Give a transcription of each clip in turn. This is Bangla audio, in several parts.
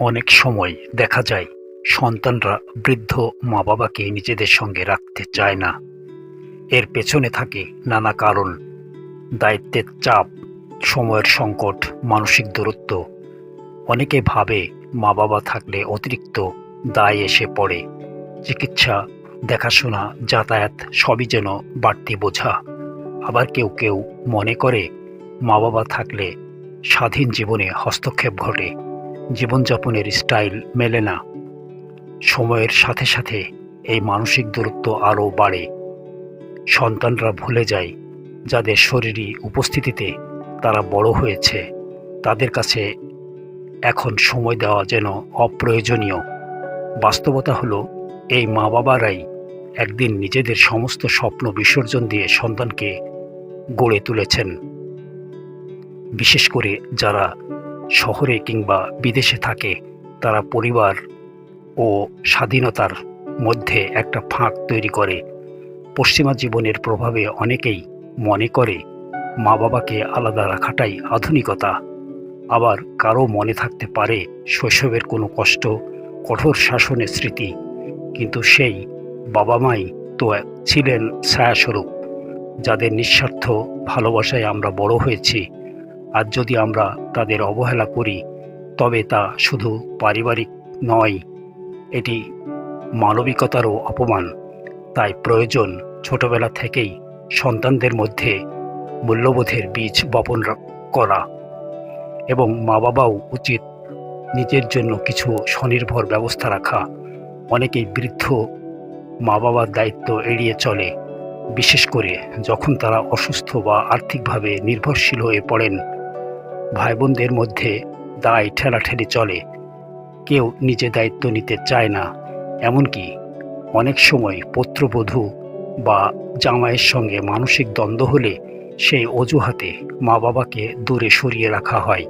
অনেক সময় দেখা যায় সন্তানরা বৃদ্ধ মা বাবাকে নিজেদের সঙ্গে রাখতে চায় না। এর পেছনে থাকে নানা কারণ। দায়িত্বের চাপ, সময়ের সংকট, মানসিক দূরত্ব। অনেকে ভাবে মা বাবা থাকলে অতিরিক্ত দায় এসে পড়ে। চিকিৎসা, দেখাশোনা, যাতায়াত সবই যেন বাড়তি বোঝা। আবার কেউ কেউ মনে করে মা বাবা থাকলে স্বাধীন জীবনে হস্তক্ষেপ ঘটে। জীবনযাপনের স্টাইল মেলে না। সময়ের সাথে সাথে এই মানসিক দূরত্ব আরও বাড়ে। সন্তানরা ভুলে যায় যাদের শরীরী উপস্থিতিতে তারা বড় হয়েছে। তাদের কাছে এখন সময় দেওয়া যেন অপ্রয়োজনীয়। বাস্তবতা হলো, এই মা বাবারাই একদিন নিজেদের সমস্ত স্বপ্ন বিসর্জন দিয়ে সন্তানকে গড়ে তুলেছেন। বিশেষ করে যারা শহরে কিংবা বিদেশে থাকে, তারা পরিবার ও স্বাধীনতার মধ্যে একটা ফাঁক তৈরি করে। পশ্চিমা জীবনের প্রভাবে অনেকেই মনে করে মা বাবাকে আলাদা রাখাটাই আধুনিকতা। আবার কারও মনে থাকতে পারে শৈশবের কোনো কষ্ট, কঠোর শাসনের স্মৃতি, কিন্তু সেই বাবা মাই তো ছিলেন ছায়াস্বরূপ, যাদের নিঃস্বার্থ ভালোবাসায় আমরা বড় হয়েছি। আর যদি আমরা তাদের অবহেলা করি, তবে তা শুধু পারিবারিক নয়, এটি মানবিকতারও অপমান। তাই প্রয়োজন ছোটবেলা থেকেই সন্তানদের মধ্যে মূল্যবোধের বীজ বপন করা। এবং মা বাবাও উচিত নিজের জন্য কিছু স্বনির্ভর ব্যবস্থা রাখা। অনেকেই বৃদ্ধ মা বাবার দায়িত্ব এড়িয়ে চলে, বিশেষ করে যখন তারা অসুস্থ বা আর্থিকভাবে নির্ভরশীল হয়ে পড়েন। ভাই বোনদের মধ্যে দায় ঠেলাঠেলি চলে। কেউ নিজে দায়িত্ব নিতে চায় না। এমনকি অনেক সময় পুত্রবধূ বা জামাইয়ের সঙ্গে মানসিক দ্বন্দ্ব হলে সেই অজুহাতে মা বাবাকে দূরে সরিয়ে রাখা হয়।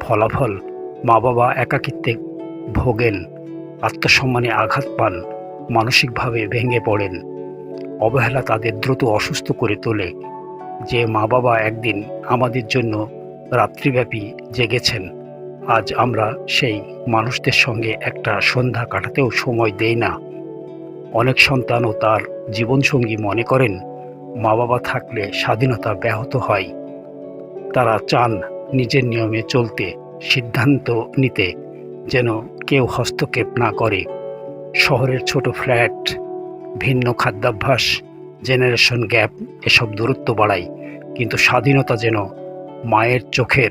ফলাফল মা বাবা একাকিত্বে ভোগেন, আত্মসম্মানে আঘাত পান, মানসিকভাবে ভেঙে পড়েন। অবহেলা তাদের দ্রুত অসুস্থ করে তোলে। যে মা বাবা একদিন আমাদের জন্য রাত্রিব্যাপী জেগেছেন। আজ আমরা সেই মানুষদের সঙ্গে একটা সন্ধ্যা কাটাতেও সময় দেই না। অনেক সন্তানও তার জীবনসঙ্গী মনে করেন মা বাবা থাকলে স্বাধীনতা ব্যাহত হয়। তারা চান নিজের নিয়মে চলতে, সিদ্ধান্ত নিতে, যেন কেউ হস্তক্ষেপ না করে। শহরের ছোট ফ্ল্যাট, ভিন্ন খাদ্যাভ্যাস, জেনারেশন গ্যাপ, এসব দূরত্ব বাড়ায়, কিন্তু স্বাধীনতা যেন মায়ের চোখের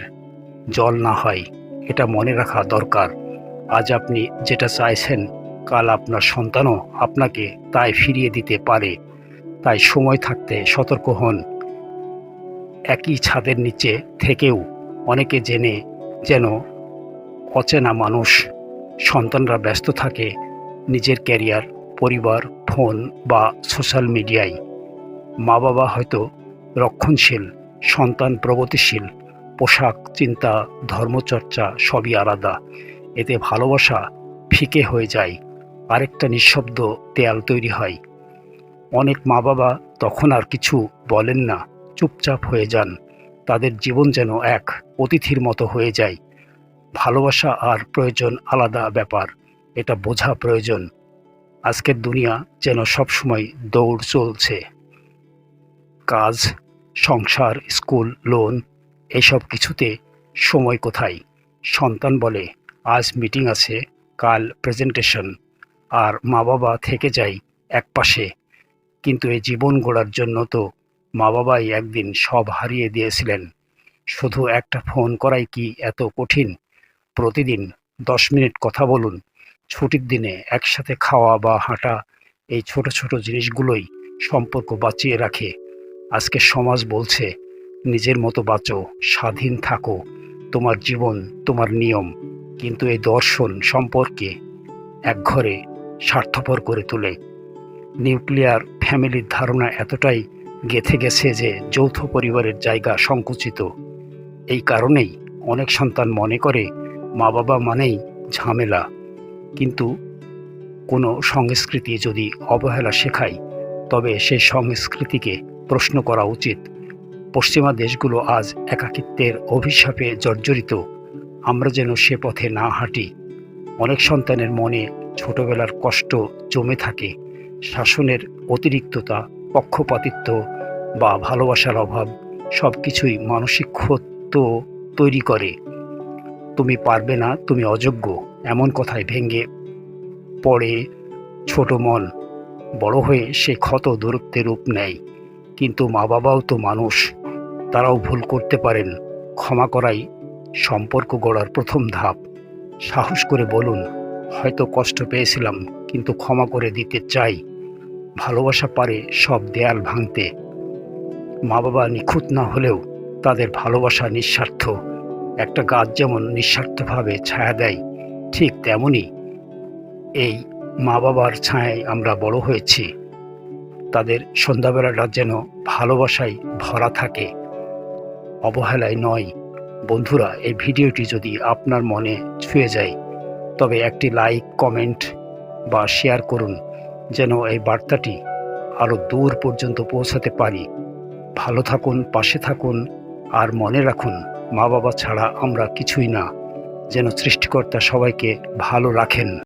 জল না হয়, এটা মনে রাখা দরকার। আজ আপনি যেটা চাইছেন, কাল আপনার সন্তানও আপনাকে তাই ফিরিয়ে দিতে পারে। তাই সময় থাকতে সতর্ক হন। একই ছাদের নিচে থেকেও অনেকে জেনে যেন অচেনা মানুষ, সন্তানরা ব্যস্ত থাকে নিজের ক্যারিয়ার, পরিবার, ফোন বা সোশ্যাল মিডিয়ায়। মা বাবা হয়তো রক্ষণশীল। সন্তান প্রগতিশীল, পোশাক, চিন্তা, ধর্মচর্চা সবই আলাদা। এতে ভালোবাসা ফিকে হয়ে যায়, আরেকটা নিঃশব্দ দেয়াল তৈরি হয়। অনেক মা বাবা তখন আর কিছু বলেন না, চুপচাপ হয়ে যান। তাদের জীবন যেন এক অতিথির মতো হয়ে যায়। ভালোবাসা আর প্রয়োজন আলাদা ব্যাপার, এটা বোঝা প্রয়োজন। আজকের দুনিয়া যেন সবসময় দৌড় চলছে। কাজ সংসার, স্কুল লোন এসব কিছুতে সময় কোথায়? সন্তান বলে, আজ মিটিং আছে, কাল প্রেজেন্টেশন আর মা বাবা থেকে যায় এক পাশে। কিন্তু এই জীবন গড়ার জন্য তো মা বাবাই একদিন সব হারিয়ে দিয়েছিলেন। শুধু একটা ফোন করাই কি এত কঠিন? প্রতিদিন দশ মিনিট কথা বলুন। ছুটির দিনে একসাথে খাওয়া বা হাঁটা এই ছোট ছোট জিনিসগুলোই সম্পর্ক বাঁচিয়ে রাখে। আজকে সমাজ বলছে, নিজের মতো বাঁচো, স্বাধীন থাকো। তোমার জীবন, তোমার নিয়ম, কিন্তু এই দর্শন সম্পর্কে একঘরে স্বার্থপর করে তোলে। নিউক্লিয়ার ফ্যামিলির ধারণা এতটাই গেথে গেছে যে যৌথ পরিবারের জায়গা সংকুচিত। এই কারণেই অনেক সন্তান মনে করে মা বাবা মানেই ঝামেলা। কিন্তু কোনো সংস্কৃতি যদি অবহেলা শেখায়, তবে সেই সংস্কৃতিকে প্রশ্ন করা উচিত। পশ্চিমা দেশগুলো আজ একাকিত্বের অভিশাপে জর্জরিত। আমরা যেন সে পথে না হাঁটি। অনেক সন্তানের মনে ছোটবেলার কষ্ট জমে থাকে। শাসনের অতিরিক্ততা, পক্ষপাতিত্ব বা ভালোবাসার অভাব সব কিছুই মানসিক ক্ষত তৈরি করে। তুমি পারবে না, তুমি অযোগ্য, এমন কথায় ভেঙে পড়ে ছোট মন। বড় হয়ে সে ক্ষত দূরত্বে রূপ নেয়। কিন্তু মা বাবাও তো মানুষ। তারাও ভুল করতে পারেন। ক্ষমা করাই সম্পর্ক গড়ার প্রথম ধাপ। সাহস করে বলুন, হয়তো কষ্ট পেয়েছিলাম, কিন্তু ক্ষমা করে দিতে চাই। ভালোবাসা পারে সব দেয়াল ভাঙতে। মা বাবা নিখুঁত না হলেও তাদের ভালোবাসা নিঃস্বার্থ। একটা গাছ যেমন নিঃস্বার্থভাবে ছায়া দেয়, ঠিক তেমনই এই মা বাবার ছায়ায় আমরা বড় হয়েছি। তাদের সন্ধ্যাবেলাটা যেন ভালোবাসায় ভরা থাকে। অবহেলায় নয়। বন্ধুরা, এই ভিডিওটি যদি আপনার মনে ছুঁয়ে যায়, তবে একটি লাইক, কমেন্ট বা শেয়ার করুন, যেন এই বার্তাটি আরও দূর পর্যন্ত পৌঁছাতে পারি। ভালো থাকুন, পাশে থাকুন, আর মনে রাখুন মা বাবা ছাড়া আমরা কিছুই না, যেন সৃষ্টিকর্তা সবাইকে ভালো রাখেন।